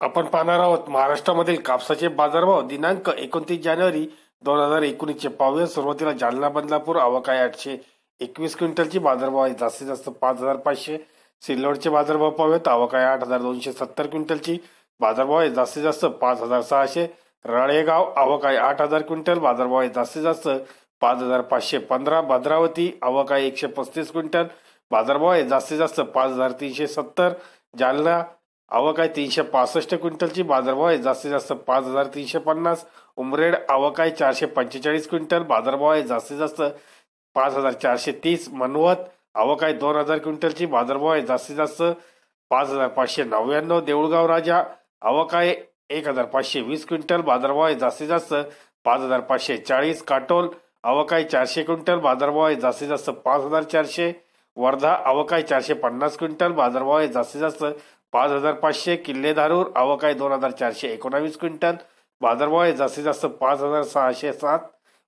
आपण पाहणार आहोत महाराष्ट्रामधील कापसाचे बाजारभाव दिनांक एकोणतीस जानेवारी दोन हजार एकोणीसचे पाहूया. सुरुवातीला जालना बदलापूर अवकाय आठशे एकवीस क्विंटलची बाजारभाव आहे. जास्तीत जास्त पाच हजार पाचशे. सिल्लोडचे बाजारभाव पाहूयात. अवकाय आठ हजार दोनशे सत्तर क्विंटलची बाजारभाव आहे. जास्तीत जास्त पाच हजार सहाशे. राळेगाव अवकाय आठ हजार क्विंटल बाजारभाव आहे. जास्तीत जास्त पाच हजार पाचशे पंधरा. भद्रावती अवकाय एकशे पस्तीस क्विंटल बाजारभाव आहे. जास्तीत जास्त पाच हजार तीनशे सत्तर. जालना आवकाय तीनशे पासष्ट क्विंटलची. बाजारभाव आहे जास्तीत जास्त पाच हजार तीनशे पन्नास. उमरेड आवकाय चारशे पंचेचाळीस क्विंटल. बाजारभाव आहे जास्तीत जास्त पाच हजार चारशे तीस. मनवत आवकाय दोन हजार क्विंटलची. बाजारभाव आहे जास्तीत जास्त पाच हजार पाचशे नव्याण्णव. देऊळगाव राजा आवकाय एक हजार पाचशे वीस क्विंटल. बाजारभाव आहे जास्तीत जास्त पाच हजार पाचशे चाळीस. काटोल अवकाय चारशे क्विंटल. बाजारभाव आहे जास्तीत जास्त पाच हजार चारशे. वर्धा अवकाय चारशे पन्नास क्विंटल बाजारभाव आहे जास्तीत जास्त पाच हजार पाचशे किल्ले धारूर आवकाय दोन हजार चारशे एकोणावीस क्विंटल बाजारभाव आहे जास्तीत जास्त पाच हजार सहाशे सात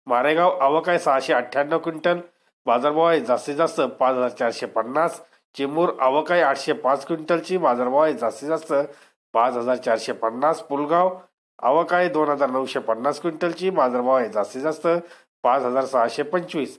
मारेगाव आवकाय सहाशे अठ्ठ्याण्णव क्विंटल बाजारभाव आहे जास्तीत जास्त पाच हजार चारशे पन्नास चिमूर आवकाय आठशे पाच क्विंटलची बाजारभाव आहे जास्तीत जास्त पाच हजार चारशे पन्नास पुलगाव आवकाय दोन हजार नऊशे पन्नास क्विंटलची बाजारभाव आहे जास्तीत जास्त पाच हजार सहाशे पंचवीस.